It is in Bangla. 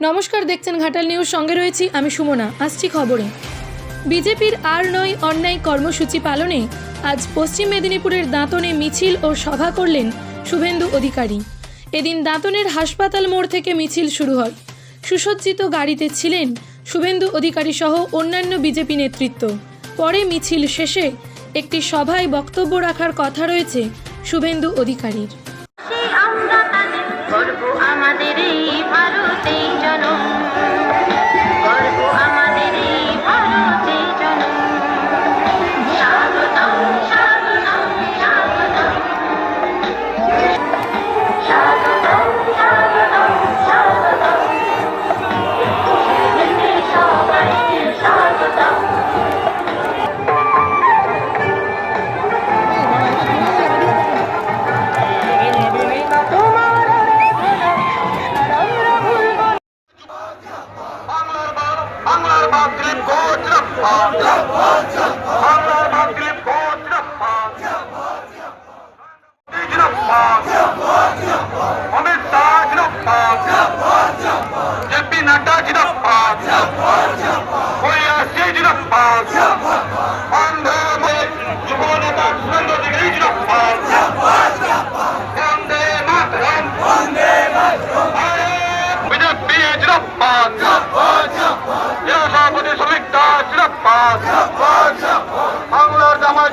নমস্কার, দেখছেন ঘাটাল নিউজ। সঙ্গে রয়েছি আমি সুমনা। আসছি খবরে। বিজেপির আর নয় অন্যায় কর্মসূচি পালনে আজ পশ্চিম মেদিনীপুরের দাঁতনে মিছিল ও সভা করলেন শুভেন্দু অধিকারী। এদিন দাঁতনের হাসপাতাল মোড় থেকে মিছিল শুরু হয়। সুসজ্জিত গাড়িতে ছিলেন শুভেন্দু অধিকারী সহ অন্যান্য বিজেপি নেতৃত্ব। পরে মিছিল শেষে একটি সভায় বক্তব্য রাখার কথা রয়েছে শুভেন্দু অধিকারীর। আমাদের এই ভারতে। মাতৃ কোচ বাংলার বাংলার জামাত